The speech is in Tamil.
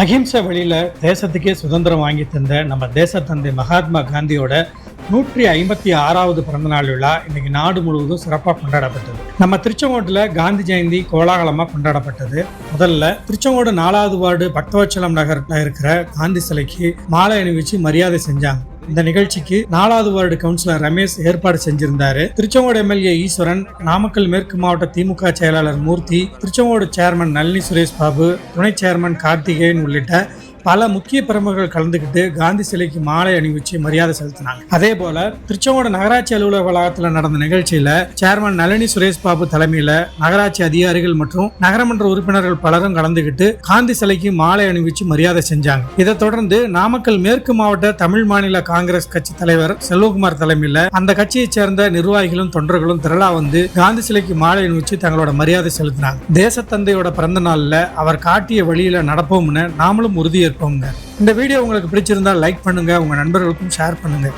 அகிம்சை வழியில் தேசத்துக்கே சுதந்திரம் வாங்கி தந்த நம்ம தேசத்தந்தை மகாத்மா காந்தியோட நூற்றி ஐம்பத்தி ஆறாவது பிறந்தநாள் விழா இன்னைக்கு நாடு முழுவதும் சிறப்பாக கொண்டாடப்பட்டது. நம்ம திருச்செங்கோட்டில் காந்தி ஜெயந்தி கோலாகலமாக கொண்டாடப்பட்டது. முதல்ல திருச்செங்கோடு நாலாவது வார்டு பக்தவச்சலம் நகரில் இருக்கிற காந்தி சிலைக்கு மாலை அணிவிச்சு மரியாதை செஞ்சாங்க. இந்த நிகழ்ச்சிக்கு நாலாவது வார்டு கவுன்சிலர் ரமேஷ் ஏற்பாடு செஞ்சிருந்தாரு. திருச்செங்கோடு எம்எல்ஏ ஈஸ்வரன் நாமக்கல் மேற்கு மாவட்ட திமுக செயலாளர் மூர்த்தி திருச்செங்கோடு சேர்மன் நளினி சுரேஷ் பாபு துணை சேர்மன் கார்த்திகேயன் உள்ளிட்ட பல முக்கிய பிரமுகர்கள் கலந்துக்கிட்டு காந்தி சிலைக்கு மாலை அணிவிச்சு மரியாதை செலுத்தினாங்க. அதே போல திருச்செங்கோடு நகராட்சி அலுவலக வளாகத்தில் நடந்த நிகழ்ச்சியில சேர்மன் நளினி சுரேஷ் பாபு தலைமையில நகராட்சி அதிகாரிகள் மற்றும் நகரமன்ற உறுப்பினர்கள் பலரும் கலந்துக்கிட்டு காந்தி சிலைக்கு மாலை அணிவிச்சு மரியாதை செஞ்சாங்க. இதை தொடர்ந்து நாமக்கல் மேற்கு மாவட்ட தமிழ் மாநில காங்கிரஸ் கட்சி தலைவர் செல்வகுமார் தலைமையில அந்த கட்சியைச் சேர்ந்த நிர்வாகிகளும் தொண்டர்களும் திரளா வந்து காந்தி சிலைக்கு மாலை அணிவிச்சு தங்களோட மரியாதை செலுத்தினாங்க. தேசத்தந்தையோட பிறந்த நாள்ல அவர் காட்டிய வழியில நடப்போம்னு நாமளும் உறுதியேற்போங்க இந்த வீடியோ உங்களுக்கு பிடிச்சிருந்தா லைக் பண்ணுங்க உங்க நண்பர்களுக்கும் ஷேர் பண்ணுங்க.